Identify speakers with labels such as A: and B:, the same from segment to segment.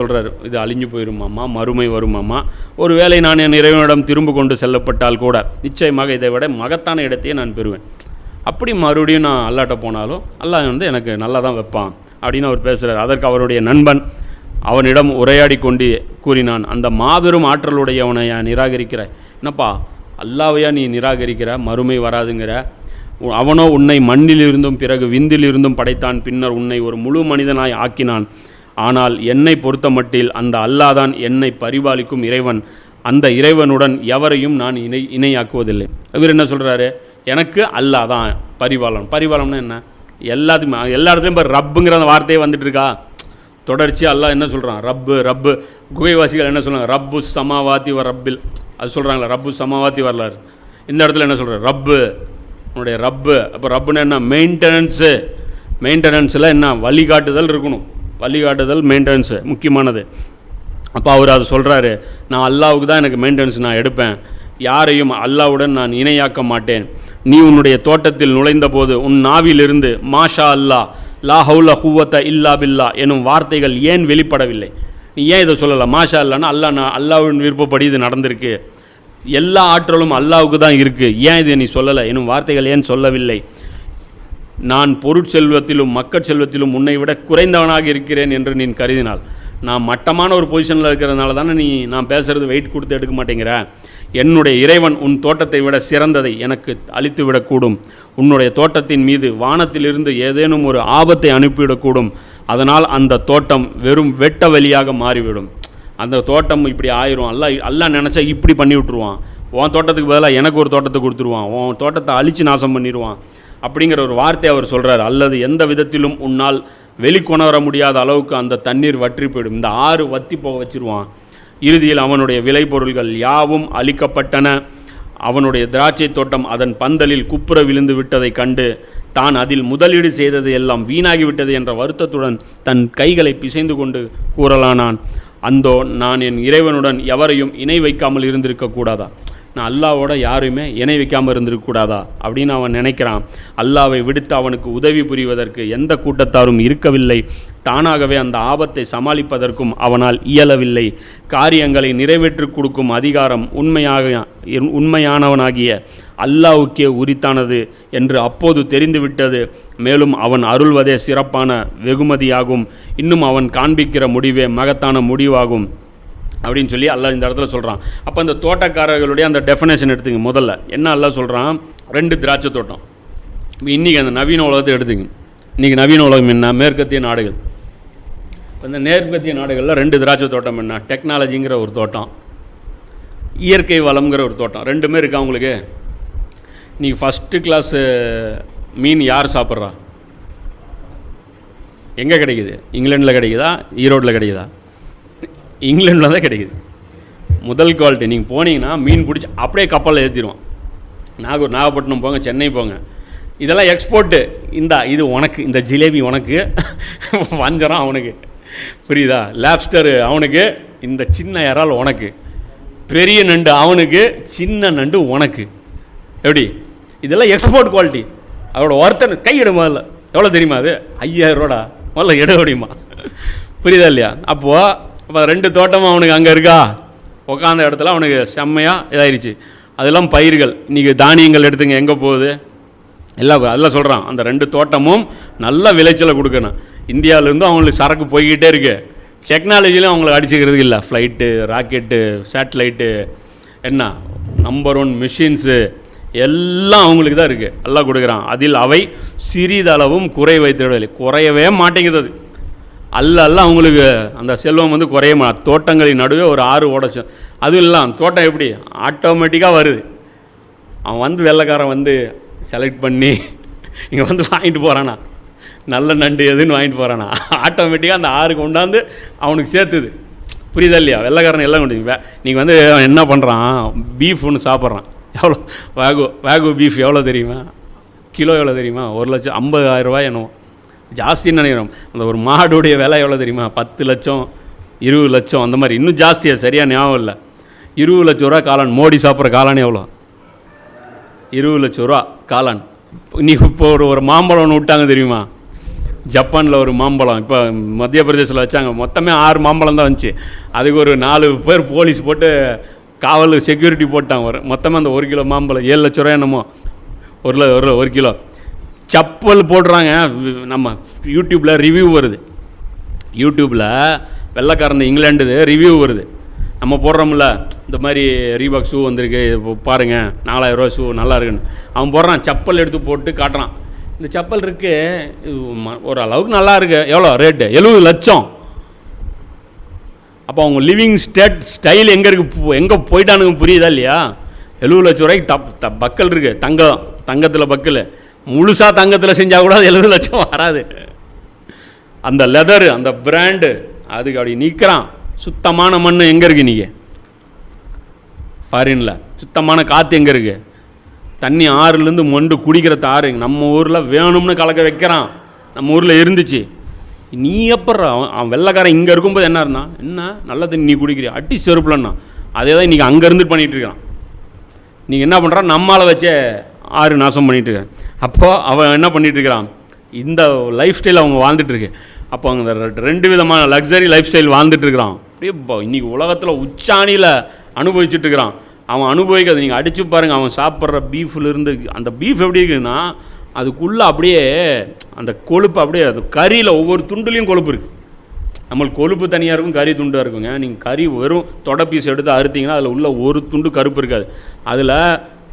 A: சொல்கிறார் இது அழிஞ்சு போயிருமாம்மா மறுமை வருமாம்மா ஒருவேளை நான் என் இறைவனிடம் திரும்ப கொண்டு செல்லப்பட்டால் கூட நிச்சயமாக இதை விட மகத்தான இடத்தையே நான் பெறுவேன். அப்படி மறுபடியும் நான் அல்லாட்ட போனாலும் அல்லாஹ் வந்து எனக்கு நல்லா தான் வைப்பான் அப்படின்னு அவர் பேசுகிறார் அதற்கு அவருடைய நண்பன் அவனிடம் உரையாடி கொண்டு கூறினான் அந்த மாபெரும் ஆற்றலுடையவனையா நிராகரிக்கிற என்னப்பா அல்லாவையா நீ நிராகரிக்கிற? மறுமை வராதுங்கிற. அவனோ உன்னை மண்ணிலிருந்தும் பிறகு விந்திலிருந்தும் படைத்தான். பின்னர் உன்னை ஒரு முழு மனிதனாய் ஆக்கினான். ஆனால் என்னை பொறுத்தமட்டில் அந்த அல்லாதான் என்னை பரிபாலிக்கும் இறைவன். அந்த இறைவனுடன் எவரையும் நான் இணை இணையாக்குவதில்லை. இவர் என்ன சொல்கிறாரு எனக்கு அல்லாஹ் தான் பரிபாலன் பரிபாலம்னா என்ன? எல்லாத்துக்குமே எல்லா இடத்துலையும் இப்போ ரப்புங்கிற அந்த வார்த்தையே வந்துட்டு இருக்கா தொடர்ச்சி அல்லாஹ் என்ன சொல்கிறான் ரப்பு ரப்பு. குகைவாசிகள் என்ன சொல்கிறாங்க ரப்பு சமாவாத்தி வ ரப்பில். அது சொல்கிறாங்களா ரப்பு சமாவாத்தி வரலாறு. இந்த இடத்துல என்ன சொல்கிறார் ரப்பு. உன்னுடைய ரப்பு. அப்போ ரப்புன்னா என்ன? மெயின்டெனன்ஸு. மெயின்டெனன்ஸில் என்ன? வழிகாட்டுதல் இருக்கணும். வழிகாட்டுதல் மெயின்டெனன்ஸு முக்கியமானது. அப்போ அவர் அதை சொல்கிறாரு நான் அல்லாவுக்கு தான் எனக்கு மெயின்டெனன்ஸ் நான் எடுப்பேன். யாரையும் அல்லாவுடன் நான் இணையாக்க மாட்டேன். நீ உன்னுடைய தோட்டத்தில் நுழைந்தபோது உன் நாவிலிருந்து மாஷா அல்லா லா ஹவுல ஹூவத்த இல்லா பில்லா எனும் வார்த்தைகள் ஏன் வெளிப்படவில்லை? நீ ஏன் இதை சொல்லலை? மாஷா அல்லான்னா அல்லாஹ் நான் அல்லாவின் விருப்பப்படி இது நடந்திருக்கு. எல்லா ஆற்றலும் அல்லாவுக்கு தான் இருக்குது ஏன் இதை நீ சொல்லலை? எனும் வார்த்தைகள் ஏன் சொல்லவில்லை? நான் பொருட்செல்வத்திலும் மக்கள் செல்வத்திலும் உன்னை விட குறைந்தவனாக இருக்கிறேன் என்று நீ கருதினால் நான் மட்டமான ஒரு பொசிஷனில் இருக்கிறதுனால தானே நீ நான் பேசுகிறது வெயிட் கொடுத்து எடுக்க மாட்டேங்கிற. என்னுடைய இறைவன் உன் தோட்டத்தை விட சிறந்ததை எனக்கு அழித்து விடக்கூடும் உன்னுடைய தோட்டத்தின் மீது வானத்திலிருந்து ஏதேனும் ஒரு ஆபத்தை அனுப்பிவிடக்கூடும். அதனால் அந்த தோட்டம் வெறும் வெட்ட வழியாக மாறிவிடும். அந்த தோட்டம் இப்படி ஆயிரும். அல்ல எல்லாம் நினச்சா இப்படி பண்ணி விட்ருவான் உன் தோட்டத்துக்கு பதிலாக எனக்கு ஒரு தோட்டத்தை கொடுத்துருவான். உன் தோட்டத்தை அழித்து நாசம் பண்ணிடுவான் அப்படிங்கிற ஒரு வார்த்தை அவர் சொல்கிறார் அல்லது எந்த விதத்திலும் உன்னால் வெளிக்கொணர முடியாத அளவுக்கு அந்த தண்ணீர் வற்றி போயிடும். இந்த ஆறு வத்தி போக வச்சிருவான். இறுதியில் அவனுடைய விளைபொருள்கள் யாவும் அழிக்கப்பட்டன. அவனுடைய திராட்சை தோட்டம் அதன் பந்தலில் குப்புற விழுந்து விட்டதை கண்டு தான் அதில் முதலீடு செய்தது எல்லாம் வீணாகிவிட்டது என்ற வருத்தத்துடன் தன் கைகளை பிசைந்து கொண்டு கூறலானான். அந்தோ நான் என் இறைவனுடன் எவரையும் இணை வைக்காமல் இருந்திருக்க கூடாதா? நான் அல்லாவோட யாருமே இணை வைக்காமல் இருந்திருக்கக்கூடாதா? அப்படின்னு அவன் நினைக்கிறான். அல்லாவை விடுத்து அவனுக்கு உதவி புரிவதற்கு எந்த கூட்டத்தாரும் இருக்கவில்லை. தானாகவே அந்த ஆபத்தை சமாளிப்பதற்கும் அவனால் இயலவில்லை. காரியங்களை நிறைவேற்றி கொடுக்கும் அதிகாரம் உண்மையாக உண்மையானவனாகிய அல்லாவுக்கே உரித்தானது என்று அப்போது தெரிந்துவிட்டது. மேலும் அவன் அருள்வதே சிறப்பான வெகுமதியாகும். இன்னும் அவன் காண்பிக்கிற முடிவே மகத்தான முடிவாகும். அப்படின்னு சொல்லி அல்லா இந்த இடத்துல சொல்கிறான் அப்போ அந்த தோட்டக்காரர்களுடைய அந்த டெஃபினேஷன் எடுத்துங்க முதல்ல. என்ன எல்லாம் சொல்கிறான் ரெண்டு திராட்சை தோட்டம். இப்போ இன்றைக்கி அந்த நவீன உலகத்தை எடுத்துங்க. இன்றைக்கி நவீன உலகம் என்ன? மேற்கத்திய நாடுகள். இப்போ இந்த மேற்கத்திய நாடுகளில் ரெண்டு திராட்சை தோட்டம் என்ன? டெக்னாலஜிங்கிற ஒரு தோட்டம். இயற்கை வளம்ங்கிற ஒரு தோட்டம். ரெண்டுமே இருக்கா உங்களுக்கு? நீ ஃபஸ்ட்டு கிளாஸு மீன் யார் சாப்பிட்றா? எங்கே கிடைக்குது? இங்கிலாண்டில் கிடைக்குதா? ஈரோட்டில் கிடைக்குதா? இங்கிலாண்டில் தான் கிடைக்குது. முதல் குவாலிட்டி நீங்கள் போனீங்கன்னா மீன் பிடிச்சி அப்படியே கப்பலில் ஏற்றிடுவோம் நாகூர் நாகப்பட்டினம் போங்க சென்னை போங்க. இதெல்லாம் எக்ஸ்போர்ட்டு இந்தா இது உனக்கு இந்த ஜிலேபி உனக்கு. வஞ்சரம் அவனுக்கு. புரியுதா? லேப்ஸ்டரு அவனுக்கு. இந்த சின்ன இறால் உனக்கு. பெரிய நண்டு அவனுக்கு. சின்ன நண்டு உனக்கு. எப்படி? இதெல்லாம் எக்ஸ்போர்ட் குவாலிட்டி அதோட ஒருத்தர் கையிட முதல்ல. எவ்வளோ தெரியுமா அது? ஐயாயிரம் ரூபாடா? முதல்ல இட முடியுமா புரியுதா இல்லையா? அப்போது அப்போ ரெண்டு தோட்டமும் அவனுக்கு அங்கே இருக்கா? உட்காந்த இடத்துல அவனுக்கு செம்மையாக இதாயிருச்சு. அதெல்லாம் பயிர்கள். இன்றைக்கி தானியங்கள் எடுத்துங்க எங்கே போகுது? எல்லாம் அதெல்லாம் சொல்கிறான் அந்த ரெண்டு தோட்டமும் நல்ல விளைச்சலை கொடுக்கணும். இந்தியாவிலேருந்து அவங்களுக்கு சரக்கு போய்கிட்டே இருக்கு. டெக்னாலஜிலையும் அவங்களை அடிச்சுக்கிறதுக்கு இல்லை. ஃப்ளைட்டு ராக்கெட்டு சேட்டலைட்டு என்ன? நம்பர் ஒன் மிஷின்ஸு எல்லாம் அவங்களுக்கு தான் இருக்குது எல்லாம் கொடுக்குறான். அதில் அவை சிறிதளவும் குறை வைத்திடவில்லை குறையவே மாட்டேங்குது அது. அல்ல அல்ல அவங்களுக்கு அந்த செல்வம் வந்து குறையுமா தோட்டங்களின் நடுவே ஒரு ஆறு ஓடச்சு அதுவும் இல்லாமல் தோட்டம் எப்படி? ஆட்டோமேட்டிக்காக வருது. அவன் வந்து வெள்ளைக்காரன் வந்து செலக்ட் பண்ணி இங்கே வந்து வாங்கிட்டு போகிறானா நல்ல நண்டு எதுன்னு வாங்கிட்டு போகிறானா ஆட்டோமேட்டிக்காக அந்த ஆறு கொண்டாந்து அவனுக்கு சேர்த்துது. புரியுதா இல்லையா? வெள்ளைக்காரன் எல்லாம் கொண்டு வே நீங்கள் வந்து அவன் என்ன பண்ணுறான் பீஃப் ஒன்று சாப்பிட்றான். எவ்வளோ வேகு வேகு பீஃப் எவ்வளோ தெரியுமா? கிலோ எவ்வளோ தெரியுமா? ஒரு லட்சம் ஐம்பதாயிரரூபா என்னவோ. ஜாஸ்தின்னு நினைக்கிறோம். அந்த ஒரு மாடுடைய விலை எவ்வளோ தெரியுமா? பத்து லட்சம் இருபது லட்சம் அந்த மாதிரி. இன்னும் ஜாஸ்தியாக சரியாக ஞாபகம் இல்லை. இருபது லட்ச ரூபா காளான். மோடி சாப்பிட்ற காளான் எவ்வளோ இருபது லட்ச ரூபா காளான். நீ இப்போ ஒரு ஒரு மாம்பழம் ஒன்று விட்டாங்க தெரியுமா? ஜப்பானில் ஒரு மாம்பழம். இப்போ மத்திய பிரதேசில் வச்சாங்க. மொத்தமே ஆறு மாம்பழம் தான் வந்துச்சு. அதுக்கு ஒரு நாலு பேர் போலீஸ் போட்டு காவல் செக்யூரிட்டி போட்டாங்க. ஒரு மொத்தமாக அந்த ஒரு கிலோ மாம்பழம். ஏழு லட்ச ரூபா என்னமோ? ஒரு ல- ஒரு ஒரு கிலோ. செப்பல் போடுறாங்க. நம்ம யூடியூப்பில் ரிவ்யூ வருது. யூடியூப்பில் வெள்ளைக்காரன் இங்கிலாண்டுது ரிவ்யூ வருது. நம்ம போடுறோம்ல இந்த மாதிரி ரீபாக் ஷூ வந்திருக்கு இப்போ பாருங்கள் நாலாயிரரூவா ஷூ நல்லா இருக்குன்னு. அவன் போடுறான் செப்பல் எடுத்து போட்டு காட்டுறான். இந்த செப்பல் இருக்கு ஓரளவுக்கு ஒரு அளவுக்கு நல்லா இருக்கு. எவ்வளோ? ரேட்டு எழுபது லட்சம். அப்போ அவங்க லிவிங் ஸ்டேட் ஸ்டைல் எங்கே இருக்கு? எங்கே போயிட்டானுங்க புரியுதா இல்லையா? எழுபது லட்சம் ரூபாய்க்கு தப் த பக்கல் இருக்குது தங்கம் தங்கத்தில் பக்கல். முழுசாக தங்கத்தில் செஞ்சால் கூட அது எழுபது லட்சம் வராது. அந்த லெதரு அந்த பிராண்டு அதுக்கு அப்படி நிற்கிறான் சுத்தமான மண் எங்கே இருக்கு நீங்கள் ஃபாரினில் சுத்தமான காற்று எங்கே இருக்கு? தண்ணி ஆறுலேருந்து மொண்டு குடிக்கிற தாறு நம்ம ஊரில் வேணும்னு கலக்க வைக்கிறான். நம்ம ஊரில் இருந்துச்சு. நீ எப்பட்றா? அவன் அவன் வெள்ளைக்காரன் இங்கே இருக்கும்போது என்ன இருந்தான்? என்ன? நல்ல தண்ணி நீ குடிக்கிறியா? அட்டி செருப்புலன்னா அதே தான் இன்றைக்கி அங்கே இருந்துட்டு பண்ணிகிட்டு இருக்கான். நீங்கள் என்ன பண்ணுறா நம்மளால் வச்சே ஆறு நாசம் பண்ணிகிட்ருக்கேன் அப்போது அவன் என்ன பண்ணிகிட்ருக்கிறான் இந்த லைஃப் ஸ்டைல் அவங்க வாழ்ந்துட்டுருக்கு அப்போ அந்த ரெ- ரெண்டு விதமான லக்ஸரி லைஃப் ஸ்டைல் வாழ்ந்துட்டு இருக்கிறான். அப்படியே இன்றைக்கி உலகத்தில் உச்சாணியில் அனுபவிச்சுட்ருக்கிறான் அவன் அனுபவிக்கிறது நீங்கள் அடித்து பாருங்கள் அவன் சாப்பிட்ற பீஃப்லேருந்து அந்த பீஃப் எப்படி இருக்குன்னா அதுக்குள்ளே அப்படியே அந்த கொழுப்பு அப்படியே அது கறியில் ஒவ்வொரு துண்டுலேயும் கொழுப்பு இருக்குது நம்மளுக்கு கொழுப்பு தனியாக இருக்கும் கறி துண்டாக இருக்குங்க. நீங்கள் கறி வெறும் தொடை பீஸ் எடுத்து அறுத்தீங்கன்னா அதில் உள்ள ஒரு துண்டு கருப்பு இருக்காது. அதில்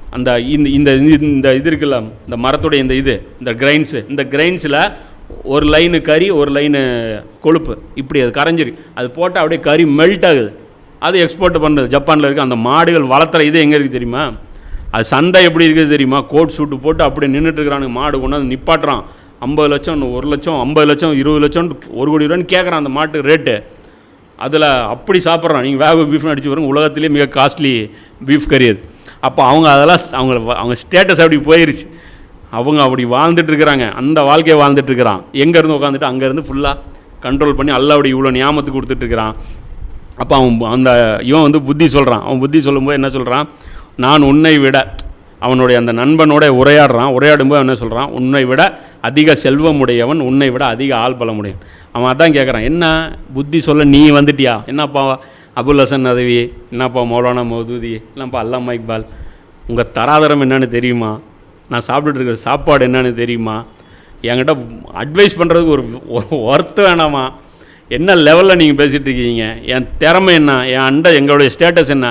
A: அந்த இந்த இந்த இது- இந்த இது இருக்குல்ல இந்த மரத்துடைய இந்த இது இந்த கிரைன்ஸு இந்த கிரைன்ஸில் ஒரு லைனு கறி ஒரு லைனு கொழுப்பு. இப்படி அது கரைஞ்சிரு. அது போட்டால் அப்படியே கறி மெல்ட் ஆகுது. அது எக்ஸ்போர்ட் பண்ணுறது ஜப்பானில் இருக்க அந்த மாடுகள் வளர்த்துற இது எங்கே இருக்குது தெரியுமா? அது சந்தை எப்படி இருக்குது தெரியுமா? கோட் சூட்டு போட்டு அப்படி நின்றுட்டு மாடு கொண்டாந்து நிப்பாட்டுறான். ஐம்பது லட்சம் ஒரு லட்சம் ஐம்பது லட்சம் இருபது லட்சம் ஒரு கோடி ரூபான்னு கேட்குறான் அந்த மாட்டு ரேட்டு அதில் அப்படி சாப்பிட்றான். நீங்கள் வேக பீஃப்னு அடிச்சு பாருங்க. உலகத்திலே மிக காஸ்ட்லி பீஃப் கறி அது. அப்போ அவங்க அதெல்லாம் அவங்கள அவங்க அவங்க ஸ்டேட்டஸ் அப்படி போயிருச்சு. அவங்க அப்படி வாழ்ந்துட்டுருக்குறாங்க அந்த வாழ்க்கையை வாழ்ந்துட்டுருக்குறான் எங்கேருந்து உட்காந்துட்டு அங்கேருந்து ஃபுல்லாக கண்ட்ரோல் பண்ணி அல்ல அப்படி இவ்வளோ ஞாபகத்துக்கு கொடுத்துட்ருக்குறான் அப்போ அவன் அந்த இவன் வந்து புத்தி சொல்கிறான் அவன் புத்தி சொல்லும்போது என்ன சொல்கிறான் நான் உன்னை விட அவனுடைய அந்த நண்பனோட உரையாடுறான். உரையாடும்போது என்ன சொல்கிறான் உன்னை விட அதிக செல்வம் உடையவன் உன்னை விட அதிக ஆள் பலம் உடையவன். அவன் அதான் கேட்குறான் என்ன? புத்தி சொல்ல நீ வந்துட்டியா? என்னப்பா? அபுல் ஹசன் நதவி என்னப்பா மௌலானா மௌதூதி இல்லைப்பா அல்லாமா இக்பால் உங்கள் தராதரம் என்னன்னு தெரியுமா? நான் சாப்பிட்டுட்டு இருக்கிற சாப்பாடு என்னென்னு தெரியுமா? என்கிட்ட அட்வைஸ் பண்ணுறதுக்கு ஒரு ஒர்த்து வேணாமா? என்ன லெவலில் நீங்கள் பேசிகிட்டு இருக்கீங்க? என் திறமை என்ன? என் அண்டை எங்களுடைய ஸ்டேட்டஸ் என்ன?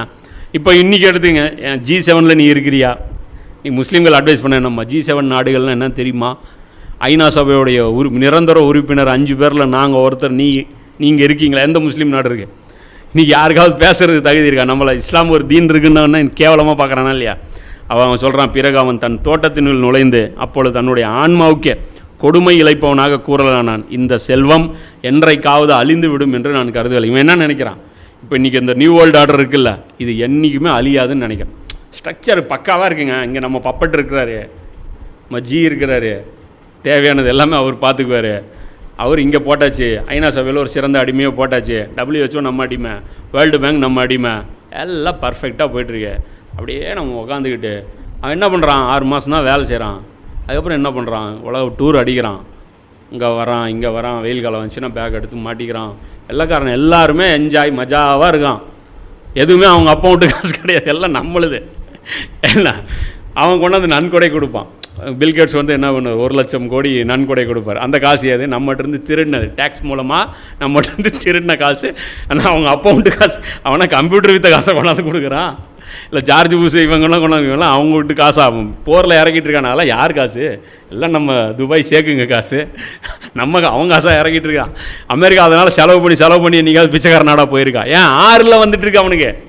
A: இப்போ இன்றைக்கி எடுத்துங்க என் ஜி செவனில் நீ இருக்கிறியா? நீ முஸ்லீம்கள் அட்வைஸ் பண்ண என்னம்மா? ஜி செவன் நாடுகள்லாம் என்ன தெரியுமா? ஐநா சபையுடைய உறு நிரந்தர உறுப்பினர் அஞ்சு பேரில் நாங்கள் ஒருத்தர் நீ நீங்கள் இருக்கீங்களா? எந்த முஸ்லீம் நாடு இருக்குது இன்னைக்கு யாருக்காவது பேசுகிறது தகுதி இருக்கா? நம்மளை இஸ்லாம் ஒரு தீன் இருக்குன்னு கேவலமாக பார்க்குறானா இல்லையா? அவன் அவன் சொல்கிறான் பிறகு அவன் தன் தோட்டத்தினுள் நுழைந்து அப்பொழுது தன்னுடைய ஆன்மாவுக்கே கொடுமை இழைப்பவனாக கூறலானான். இந்த செல்வம் என்றைக்காவது அழிந்து விடும் என்று நான் கருதவில்லை இவன் என்ன நினைக்கிறான்? இப்போ இன்றைக்கி இந்த நியூ வேர்ல்டு ஆர்டர் இருக்குல்ல இது என்றைக்குமே அழியாதுன்னு நினைக்கிறேன். ஸ்ட்ரக்சர் பக்காவாக இருக்குங்க. இங்கே நம்ம பப்பட் இருக்கிறாரு மஜி இருக்கிறாரு தேவையானது எல்லாமே அவர் பார்த்துக்குவார். அவர் இங்கே போட்டாச்சு. ஐநா சபையில் ஒரு சிறந்த அடிமையை போட்டாச்சு. டபிள்யூஹெச்ஓ நம்ம அடிமை. வேர்ல்டு பேங்க் நம்ம அடிமை. எல்லாம் பர்ஃபெக்டாக போயிட்டுருக்கு. அப்படியே நம்ம உக்காந்துக்கிட்டு. அவன் என்ன பண்ணுறான் ஆறு மாதம் தான் வேலை செய்கிறான் அதுக்கப்புறம் என்ன பண்ணுறான் உலக டூர் அடிக்கிறான். இங்கே வரான் இங்கே வரான். வெயில் காலம் வந்துச்சுன்னா பேக் எடுத்து மாட்டிக்கிறான். வெள்ளைக்காரன் எல்லாருமே என்ஜாய் மஜாவாக இருக்கான். எதுவுமே அவங்க அப்பா விட்டு காசு கிடையாது. எல்லாம் நம்மளுது. என்ன? அவன் கொண்டாந்து நன்கொடை கொடுப்பான். பில்கேட்ஸ் வந்து என்ன பண்ணுவார் ஒரு லட்சம் கோடி நன்கொடை கொடுப்பார். அந்த காசு எது? நம்மகிட்ட இருந்து திருடினது. டேக்ஸ் மூலமாக நம்மகிட்ட இருந்து திருடின காசு. ஆனால் அவங்க அக்கௌண்ட்டு காசு அவனை கம்ப்யூட்டர் வித்த காசை கொண்டாந்து கொடுக்குறான். இல்லை ஜார்ஜ் பூஸ் இவங்கெல்லாம் கொண்டாந்து இவங்கெல்லாம் அவங்க விட்டு காசு ஆகும் போரில் இறக்கிட்டு இருக்கானால யார் காசு? எல்லாம் நம்ம துபாய் சேர்க்குங்க காசு. நம்ம கா- காசாக இறக்கிட்டு இருக்கான். அமெரிக்கா அதனால் செலவு பண்ணி செலவு பண்ணி என்னைக்காவது பிச்சைக்கார நாடாக போயிருக்கா. ஏன் ஆறில் வந்துட்டு இருக்கு அவனுக்கு?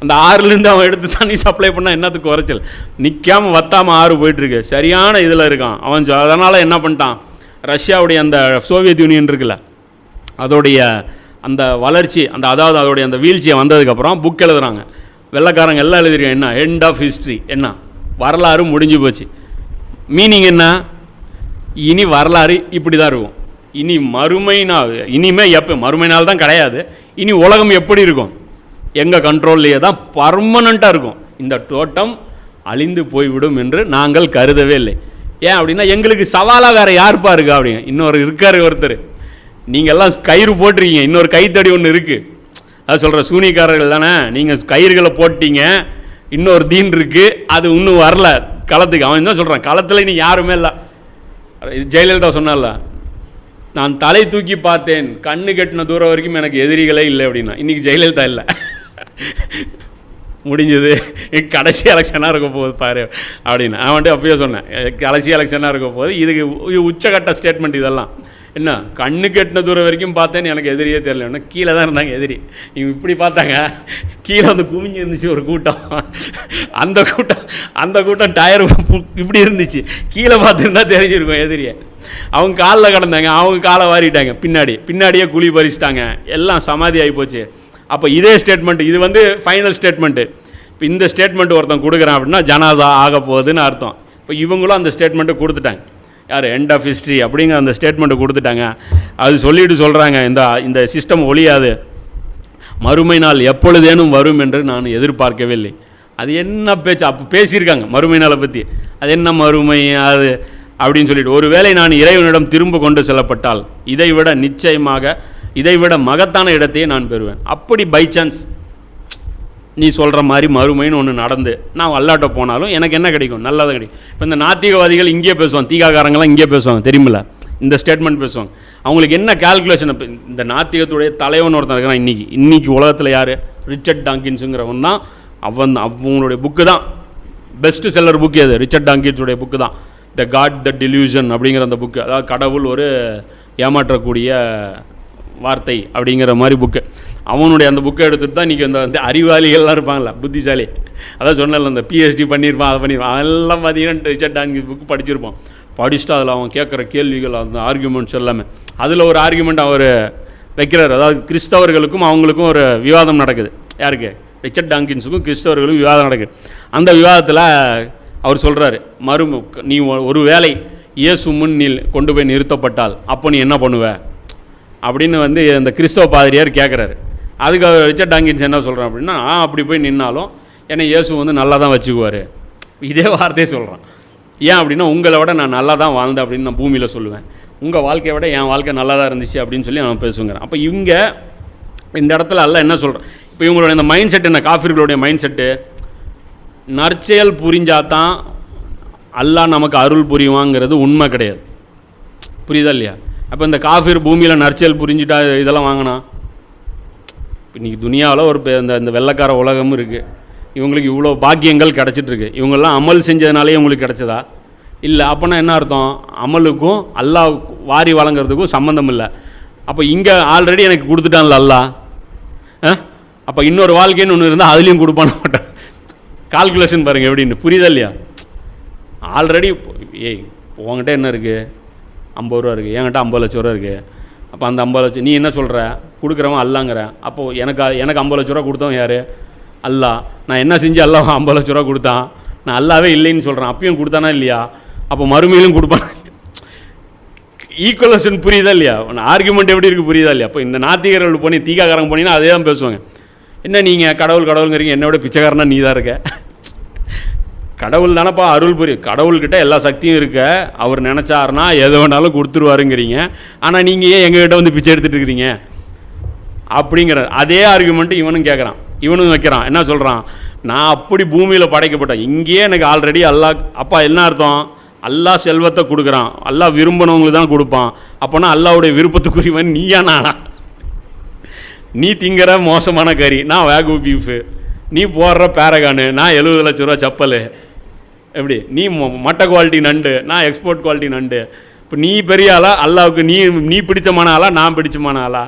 A: அந்த ஆறுலேருந்து அவன் எடுத்து தண்ணி சப்ளை பண்ணால் என்னத்துக்கு குறைச்சல்? நிற்காம வத்தாமல் ஆறு போயிட்டுருக்கு. சரியான இதில் இருக்கான். அவன் சொ- அதனால் என்ன பண்ணிட்டான்? ரஷ்யாவுடைய அந்த சோவியத் யூனியன் இருக்குல்ல அதோடைய அந்த வளர்ச்சி அந்த அதாவது அதோடைய அந்த வீழ்ச்சியை வந்ததுக்கப்புறம் புக் எழுதுகிறாங்க வெள்ளைக்காரங்க எல்லாம் எழுதிருக்காங்க என்ன? எண்ட் ஆஃப் ஹிஸ்ட்ரி என்ன? வரலாறு முடிஞ்சு போச்சு. மீனிங் என்ன? இனி வரலாறு இப்படி தான் இருக்கும். இனி மறுமை நாள் இனிமேல் எப்போ மறுமை நாள் தான் கிடையாது. இனி உலகம் எப்படி இருக்கும்? எங்கள் கண்ட்ரோல்லையே தான் பர்மனண்ட்டாக இருக்கும். இந்த தோட்டம் அழிந்து போய்விடும் என்று நாங்கள் கருதவே இல்லை. ஏன் அப்படின்னா எங்களுக்கு சவாலாக வேறு யாருப்பா இருக்கா அப்படிங்க இன்னொரு இருக்கார் ஒருத்தர். நீங்கள்லாம் கயிறு போட்டிருக்கீங்க. இன்னொரு கைத்தடி ஒன்று இருக்குது அது சொல்கிற சூனிக்காரர்கள் தானே? நீங்கள் கயிறுகளை போட்டீங்க. இன்னொரு தீன் இருக்குது அது இன்னும் வரல. களத்துக்கு. அவன் தான் சொல்கிறான் களத்தில் நீ யாருமே இல்லை. ஜெயலலிதா சொன்னால நான் தலை தூக்கி பார்த்தேன். கண்ணு கட்டின தூரம் வரைக்கும் எனக்கு எதிரிகளே இல்லை அப்படின்னா. இன்றைக்கி ஜெயலலிதா இல்லை. முடிஞ்சது. கடைசி எலெக்ஷனாக இருக்க போகுது பாரு அப்படின்னு. அவன்ட்டு அப்பயே சொன்னேன். கடைசி எலெக்ஷனாக இருக்க போகுது. இதுக்கு இது உச்சகட்ட ஸ்டேட்மெண்ட் இதெல்லாம். என்ன? கண்ணு கெட்டின தூரம் வரைக்கும் பார்த்தேன்னு எனக்கு எதிரியே தெரியல. என்ன கீழே தான் இருந்தாங்க எதிரி. இவங்க இப்படி பார்த்தாங்க. கீழே வந்து குவிஞ்சு இருந்துச்சு ஒரு கூட்டம். அந்த கூட்டம் அந்த கூட்டம் டயர் இப்படி இருந்துச்சு. கீழே பார்த்துருந்தா தெரிஞ்சிருக்கும் எதிரியை. அவங்க காலில் கிடந்தாங்க. அவங்க காலை வாரிட்டாங்க. பின்னாடி பின்னாடியே குழி பறிச்சிட்டாங்க. எல்லாம் சமாதி ஆகி போச்சு. அப்போ இதே ஸ்டேட்மெண்ட் இது வந்து ஃபைனல் ஸ்டேட்மெண்ட்டு இப்போ இந்த ஸ்டேட்மெண்ட் ஒருத்தன் கொடுக்குறான் அப்படின்னா ஜனாதா ஆக போகுதுன்னு அர்த்தம். இப்போ இவங்களும் அந்த ஸ்டேட்மெண்ட்டை கொடுத்துட்டாங்க. யார்? எண்ட் ஆஃப் ஹிஸ்ட்ரி அப்படிங்கிற அந்த ஸ்டேட்மெண்ட்டை கொடுத்துட்டாங்க. அது சொல்லிட்டு சொல்கிறாங்க இந்த இந்த சிஸ்டம் ஒழியாது. மறுமை நாள் எப்பொழுதேனும் வரும் என்று நான் எதிர்பார்க்கவே இல்லை அது என்ன பேச்சு? அப்போ பேசியிருக்காங்க மறுமை நாளை பற்றி அது என்ன மறுமை? அது அப்படின்னு சொல்லிட்டு. ஒருவேளை நான் இறைவனிடம் திரும்ப கொண்டு செல்லப்பட்டால் இதை விட நிச்சயமாக இதை விட மகத்தான இடத்தையே நான் பெறுவேன். அப்படி பை சான்ஸ் நீ சொல்கிற மாதிரி மறுமைன்னு ஒன்று நடந்து நான் அல்லாட்ட போனாலும் எனக்கு என்ன கிடைக்கும்? நல்லதாக கிடைக்கும். இப்போ இந்த நாத்திகவாதிகள் இங்கேயே பேசுவாங்க தீகாக்காரங்களாம் இங்கேயே பேசுவாங்க தெரியுமில்ல? இந்த ஸ்டேட்மெண்ட் பேசுவாங்க. அவங்களுக்கு என்ன கால்குலேஷன் இப்போ இந்த நாத்திகத்துடைய தலைவன் ஒருத்தன் இருக்கிறான் இன்றைக்கி இன்றைக்கி உலகத்தில் யார்? ரிச்சர்ட் டாங்கின்ஸுங்கிறவன் தான். அவன் அவங்களுடைய புக்கு தான். பெஸ்ட்டு செல்லர் புக்கு அது ரிச்சர்ட் டாங்கின்ஸுடைய புக்கு தான். த காட் த டெலியூஷன் அப்படிங்கிற அந்த புக்கு அதாவது கடவுள் ஒரு ஏமாற்றக்கூடிய வார்த்தை அப்படிங்கிற மாதிரி புக்கு அவனுடைய அந்த புக்கை எடுத்துகிட்டு தான் இன்றைக்கி வந்து அறிவாளிகள்லாம் இருப்பாங்களா புத்திசாலி. அதான் சொன்னல அந்த பிஹெச்டி பண்ணியிருப்பான் அதை பண்ணியிருப்பான். அதெல்லாம் பார்த்தீங்கன்னா ரிச்சர்ட் டான்கி புக்கு படிச்சிருப்பான். படிச்சுட்டு அதில் அவன் கேட்குற கேள்விகள் அந்த ஆர்குமெண்ட்ஸ் எல்லாமே. அதில் ஒரு ஆர்குமெண்ட் அவர் வைக்கிறார். அதாவது கிறிஸ்தவர்களுக்கும் அவங்களுக்கும் ஒரு விவாதம் நடக்குது. யாருக்கு? ரிச்சர்ட் டாங்கின்ஸுக்கும் கிறிஸ்தவர்களுக்கும் விவாதம் நடக்குது. அந்த விவாதத்தில் அவர் சொல்கிறாரு மறு நீ ஒரு வேலை இயேசு முன் நீ கொண்டு போய் நிறுத்தப்பட்டால் அப்போ நீ என்ன பண்ணுவ? அப்படின்னு வந்து இந்த கிறிஸ்தவ பாதிரியார் கேட்குறாரு அதுக்கு அவர் ரிச்சர்ட் டாங்கின்ஸ் என்ன சொல்கிறான் அப்படின்னா நான் அப்படி போய் நின்னாலும் என்னை இயேசு வந்து நல்லா தான் வச்சுக்குவார். இதே வார்த்தையே சொல்கிறான் ஏன் அப்படின்னா உங்களை விட நான் நல்லா தான் வாழ்ந்தேன் அப்படின்னு நான் பூமியில் சொல்லுவேன். உங்கள் வாழ்க்கையை விட என் வாழ்க்கை நல்லா தான் இருந்துச்சு அப்படின்னு சொல்லி நான் பேசுங்கிறேன். அப்போ இவங்க இந்த இடத்துல அல்ல என்ன சொல்கிறேன் இப்போ இவங்களோட இந்த மைண்ட் செட் என்ன? காஃபிர்களுடைய மைண்ட் செட்டு நற்செயல் புரிஞ்சாதான் அல்லாஹ் நமக்கு அருள் புரிவாங்கிறது உண்மை கிடையாது. புரியுதா இல்லையா? அப்போ இந்த காஃபிர் பூமியில் நற்செயல் புரிஞ்சுட்டா இதெல்லாம் வாங்கினா? இன்றைக்கி துனியாவில் ஒரு இந்த இந்த வெள்ளக்கார உலகமும் இருக்குது இவங்களுக்கு இவ்வளோ பாக்கியங்கள் கிடச்சிட்ருக்கு இவங்கெல்லாம் அமல் செஞ்சதுனாலே இவங்களுக்கு கிடச்சதா? இல்லை அப்போனா என்ன அர்த்தம்? அமலுக்கும் அல்லாஹ் வாரி வழங்குறதுக்கும் சம்மந்தம் இல்லை. அப்போ இங்கே ஆல்ரெடி எனக்கு கொடுத்துட்டான்ல அல்லா அப்போ இன்னொரு வாழ்க்கைன்னு ஒன்று இருந்தால் அதுலேயும் கொடுப்பான மாட்டேன் கால்குலேஷன் பாருங்கள் எப்படின்னு. புரியுதா இல்லையா? ஆல்ரெடி ஏய் உங்ககிட்ட என்ன இருக்குது ஐம்பது ரூபா இருக்குது என்கிட்ட ஐம்பது லட்ச ரூபா இருக்குது அப்போ அந்த ஐம்பது லட்சம் நீ என்ன சொல்கிற கொடுக்குறவன் அல்லாங்கிற. அப்போது எனக்கு எனக்கு ஐம்பது லட்ச ரூபா கொடுத்தவன் யார்? அல்லா. நான் என்ன செஞ்சு அல்லா ஐம்பது லட்ச ரூபா கொடுத்தான்? நான் அல்லாவே இல்லைன்னு சொல்கிறேன் அப்பயும் கொடுத்தானா இல்லையா? அப்போ மறுமையிலும் கொடுப்பான் ஈக்குவலேஷன் புரியுதா இல்லையா? ஆர்குமெண்ட் எப்படி இருக்குது புரியுதா இல்லையா? அப்போ இந்த நாத்திகர்கள் போனி தீகாக்காரங்க போனீங்கன்னா அதே தான் பேசுவாங்க. என்ன நீங்கள் கடவுள் கடவுளுங்கிறீங்க? என்னோட பிச்சைக்காரனா நீ தான் இருக்க? கடவுள் தானப்பா அருள் புரியும் கடவுள்கிட்ட எல்லா சக்தியும் இருக்க. அவர் நினச்சாருனா எது வேணாலும் கொடுத்துருவாருங்கிறீங்க. ஆனால் நீங்கள் ஏன் எங்ககிட்ட வந்து பிச்சை எடுத்துகிட்டு இருக்கிறீங்க? அப்படிங்கிற அதே ஆர்குமெண்ட்டு இவனும் கேட்குறான் இவனும் வைக்கிறான். என்ன சொல்கிறான் நான் அப்படி பூமியில் படைக்கப்பட்டேன். இங்கேயே எனக்கு ஆல்ரெடி அல்லா அப்பா என்ன அர்த்தம்? அல்லா செல்வத்தை கொடுக்குறான். அல்லா விரும்பினவங்களுக்கு தான் கொடுப்பான். அப்போனா அல்லாவுடைய விருப்பத்துக்குரியவன் நீயா நானா? நீ திங்கிற மோசமான கறி. நான் வேகு பீஃபு நீ போடுற பேரகானு. நான் எழுபது லட்ச ரூபா செப்பல். எப்படி? நீ மட்ட குவாலிட்டி நண்டு நான் எக்ஸ்போர்ட் குவாலிட்டி நண்டு. இப்போ நீ பெரிய ஆளா அல்லாவுக்கு நீ நீ பிடிச்சமான ஆளா நான் பிடிச்சமான ஆளா?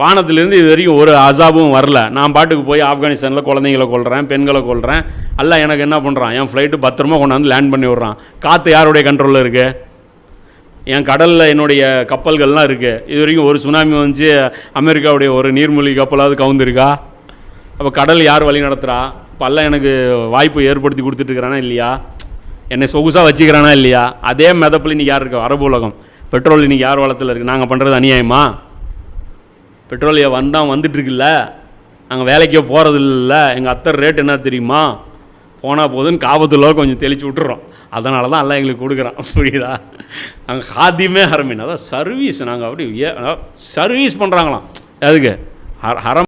A: வானத்துலேருந்து இது வரைக்கும் ஒரு அசாபும் வரல. நான் பாட்டுக்கு போய் ஆப்கானிஸ்தானில் குழந்தைங்கள கொள்கிறேன் பெண்களை கொள்கிறேன் அல்ல எனக்கு என்ன பண்ணுறான் என் ஃப்ளைட்டு பத்திரமா கொண்டாந்து லேண்ட் பண்ணி விட்றான். காற்று யாருடைய கண்ட்ரோலில் இருக்குது என் கடலில் என்னுடைய கப்பல்கள்லாம் இருக்குது இது வரைக்கும் ஒரு சுனாமி வந்துச்சு அமெரிக்காவுடைய ஒரு நீர்மூழ்கி கப்பலாவது கவுந்துருக்கா? அப்போ கடல் யார் வழி நடத்துகிறா பல்ல எனக்கு வாய்ப்பு ஏற்படுத்தி கொடுத்துட்ருக்கிறானா இல்லையா? என்னை சொகுசாக வச்சுக்கிறானா இல்லையா? அதே மெதப்பில் இன்றைக்கி யார் இருக்கா? அரபு உலகம். பெட்ரோல் இன்றைக்கி யார் வளத்தில் இருக்குது நாங்கள் பண்ணுறது அநியாயமா? பெட்ரோல் வந்தால் வந்துட்டுருக்குல்ல? நாங்கள் வேலைக்கே போகிறது இல்லை எங்கள் அத்தை ரேட் என்ன தெரியுமா? போனால் போதுன்னு காபத்தில் கொஞ்சம் தெளித்து விட்டுறோம். அதனால தான் எல்லாம் எங்களுக்கு கொடுக்குறான். புரியுதா? நாங்கள் ஹாத்தியமே ஹரமீன். அதான் சர்வீஸ் நாங்கள் அப்படி சர்வீஸ் பண்ணுறாங்களாம் அதுக்கு ஹர ஹரம்